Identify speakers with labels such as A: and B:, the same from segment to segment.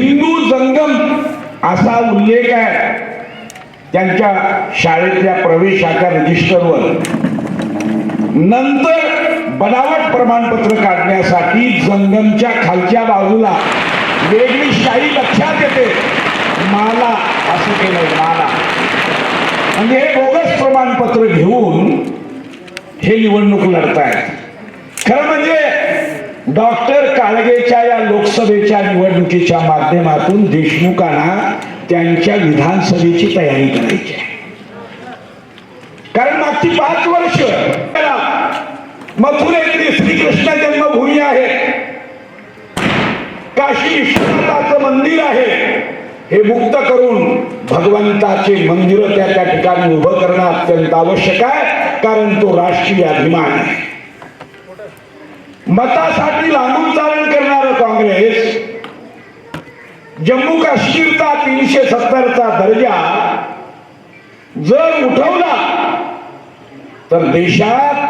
A: हिंदू जंगम असा उल्लेख आहे. त्यांच्या शाळेतल्या प्रवेशाच्या रजिस्टरवर नंतर बनावट प्रमाणपत्र काढण्यासाठी जंगमच्या खालच्या बाजूला वेगळी शाही लक्षात येते. माला असं केलंय माला. म्हणजे हे बोगस प्रमाणपत्र घेऊन हे निवडणूक लढतायत. खरं म्हणजे डॉक्टर काळगेच्या या लोकसभेच्या निवडणुकीच्या माध्यमातून देशमुखांना त्यांच्या विधानसभेची तयारी करायची आहे. कारण मागची पाच वर्ष मथुरेतली श्रीकृष्ण जन्मभूमी आहे. काशी विश्वनाथाचं मंदिर आहे. हे मुक्त करून भगवंताचे मंदिर त्या त्या ठिकाणी उभं करणं अत्यंत आवश्यक आहे कारण तो राष्ट्रीय अभिमान आहे. मतासाठी लांबून चालन करणार काँग्रेस जम्मू काश्मीरचा तीनशे सत्तरचा दर्जा जर उठवला तर देशात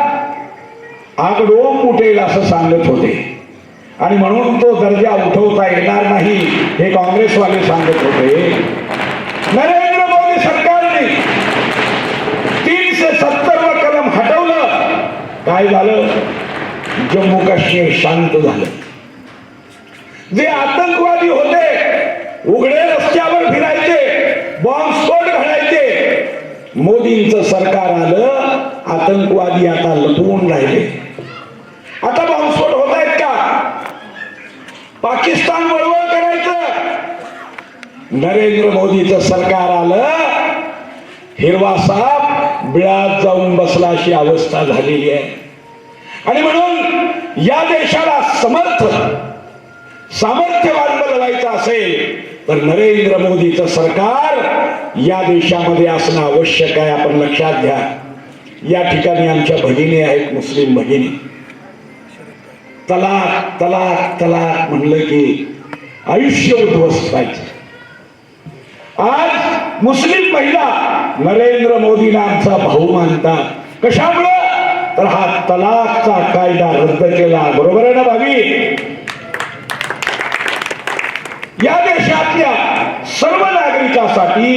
A: आगडोम उठेल असं सांगत होते. आणि म्हणून तो दर्जा उठवता येणार नाही हे काँग्रेसवाले सांगत होते. नरेंद्र मोदी सरकारने तीनशे सत्तर व कलम हटवलं. काय झालं? जम्मू काश्मीर शांत झालं. जे आतंकवादी होते उघडे रस्त्यावर फिरायचे बॉम्बस्फोट घडायचे मोदींचं सरकार आलं आतंकवादी आता लपवून राहिले. आता बॉम्बस्फोट होत आहेत का? पाकिस्तान वळवळ करायचं. नरेंद्र मोदीचं सरकार आलं. हिरवा साप बिळात जाऊन बसला अशी अवस्था झालेली आहे. आणि म्हणून या देशाला समर्थ सामर्थ्यवान बनवायचं असेल तर नरेंद्र मोदीचं सरकार या देशामध्ये असणं आवश्यक आहे. आपण लक्षात घ्या. या ठिकाणी आमच्या भगिनी आहेत मुस्लिम भगिनी. तलाक तलाक तलाक म्हणलं की आयुष्य उद्ध्वस्त व्हायचं. आज मुस्लिम महिला नरेंद्र मोदींना आमचा भाऊ मानतात. कशामुळं? तर हा तलाकचा कायदा रद्द केला. बरोबर आहे ना भावी या देशातल्या सर्व नागरिकासाठी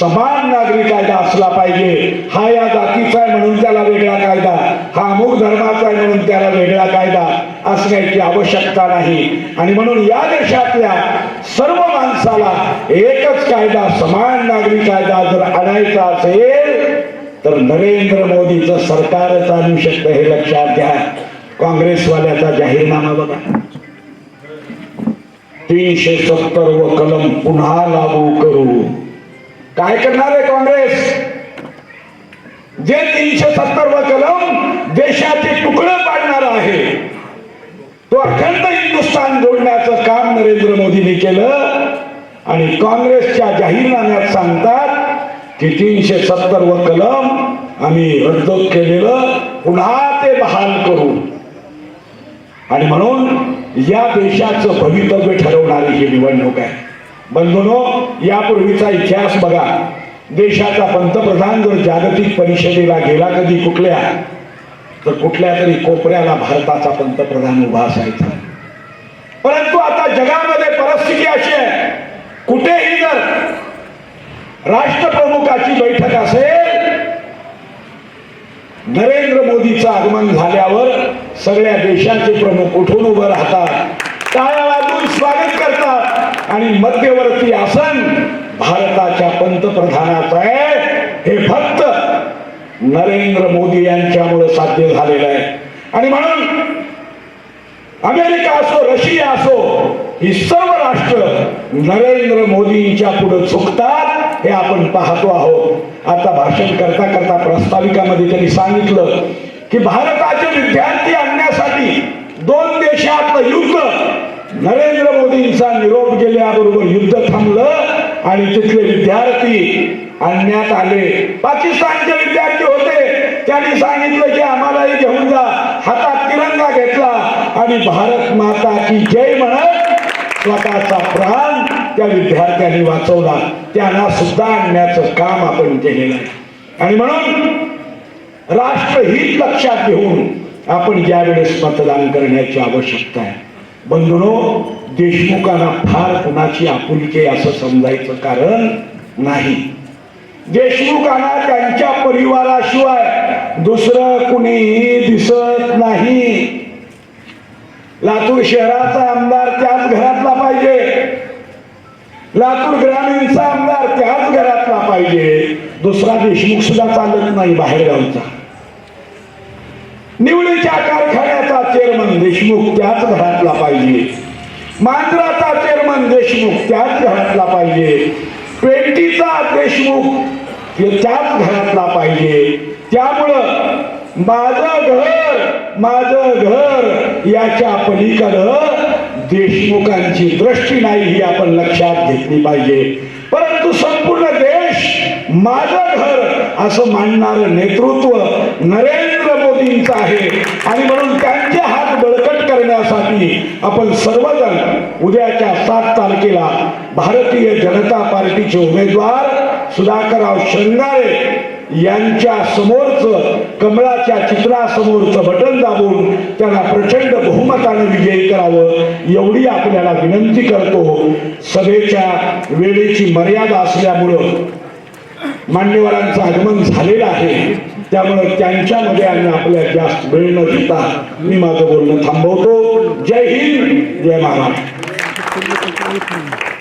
A: समान नागरिक कायदा असला पाहिजे. हा या जातीचा आहे म्हणून त्याला वेगळा कायदा. हा अमुक धर्माचा आहे म्हणून त्याला वेगळा कायदा. असण्याची आवश्यकता नाही. आणि म्हणून या देशातल्या सर्व माणसाला एकच कायदा समान नागरिक कायदा जर आणायचा असेल तर नरेंद्र मोदीचं सरकार चालू शकतं हे लक्षात घ्या. काँग्रेसवाल्याचा जाहीरनामा बघा. तीनशे सत्तर व कलम पुन्हा लागू करू. काय करणार आहे काँग्रेस? जे तीनशे सत्तर व कलम देशाचे तुकडे पाडणार आहे तो अखंड हिंदुस्थान जोडण्याचं काम नरेंद्र मोदींनी केलं आणि काँग्रेसच्या जाहीरनाम्यात सांगतात की तीनशे सत्तर व कलम आम्ही रद्द केलेलं पुन्हा ते बहाल करू आणि म्हणून या देशाचं भवितव्य ठरवणारी ही निवडणूक आहे. बंधुनो यापूर्वीचा इतिहास बघा. देशाचा पंतप्रधान जर जागतिक परिषदेला गेला कधी कुठल्या तर कुठल्या तरी कोपऱ्याला भारताचा पंतप्रधान उभा असायचा. परंतु आता जगामध्ये परिस्थिती अशी आहे. कुठेही जर राष्ट्रप्रमुखाची बैठक असेल नरेंद्र मोदीचं आगमन झाल्यावर सगळ्या देशाचे प्रमुख उठून उभं राहतात. टाळ्या वाजवून स्वागत करतात. आणि मध्यवर्ती आसन भारताच्या पंतप्रधानाचं आहे. हे फक्त नरेंद्र मोदी यांच्यामुळे साध्य झालेलं आहे. आणि म्हणून अमेरिका असो रशिया असो ही सर्व राष्ट्र नरेंद्र मोदींच्या पुढे झुकतात. हे आपण पाहतो आहोत. आता भाषण करता करता प्रस्ताविकामध्ये त्यांनी सांगितलं की भारताचे विद्यार्थी आणण्यासाठी दोन देशातलं युद्ध नरेंद्र मोदींचा निरोप गेल्याबरोबर युद्ध थांबलं आणि तिथले विद्यार्थी आणण्यात आले. पाकिस्तानचे विद्यार्थी होते. त्यांनी सांगितलं की आम्हालाही घेऊन जा. हातात तिरंगा घेतला आणि भारत माता की जय म्हणत स्वतःचा प्राण त्या विद्यार्थ्यांनी वाचवला. त्यांना सुद्धा आणण्याचं काम आपण केलेलं आहे. आणि म्हणून राष्ट्रहित लक्षात घेऊन आपण ज्यावेळेस मतदान करण्याची आवश्यकता आहे. बंधुनो देशमुखांना फार कुणाची आपुलकी आहे असं समजायचं कारण नाही. देशमुखांना त्यांच्या परिवाराशिवाय दुसरं कुणीही दिसत नाही. लातूर शहराचा आमदार त्याच घरातला पाहिजे. लातूर ग्रामीणचा आमदार त्याच घरातला पाहिजे. दुसरा देशमुख सुद्धा चालत नाही बाहेर गावचा निवडीच्या कारखान्याचा चेअरमन देशमुख त्याच घरातला पाहिजे. मांजराचा चेअरमन देशमुख त्याच घरातला पाहिजे. पेंटीचा देशमुख त्याच घरातला पाहिजे. त्यामुळं माझं घर माझं घर याच्या पलीकडं देशमुखांची दृष्टी नाही ही आपण लक्षात घेतली पाहिजे. परंतु संपूर्ण देश माझं घर असं मानणार नेतृत्व नरेंद्र मोदींचं आहे. आणि म्हणून त्यांचे हात बळकट करण्यासाठी आपण सर्वजण उद्याच्या सात तारखेला भारतीय जनता पार्टीचे उमेदवार सुधाकरराव शृंगारे यांच्या समोरचं कमळाच्या चित्रासमोरचं बटन दाबून त्यांना प्रचंड बहुमतानं विजयी करावं एवढी आपल्याला विनंती करतो. सभेच्या वेळेची मर्यादा असल्यामुळं मान्यवरांचं आगमन झालेलं आहे. त्यामुळे त्यांच्यामध्ये आणि आपल्या जास्त वेळ न देता मी माझं बोलणं थांबवतो. जय हिंद. जय महाराष्ट्र.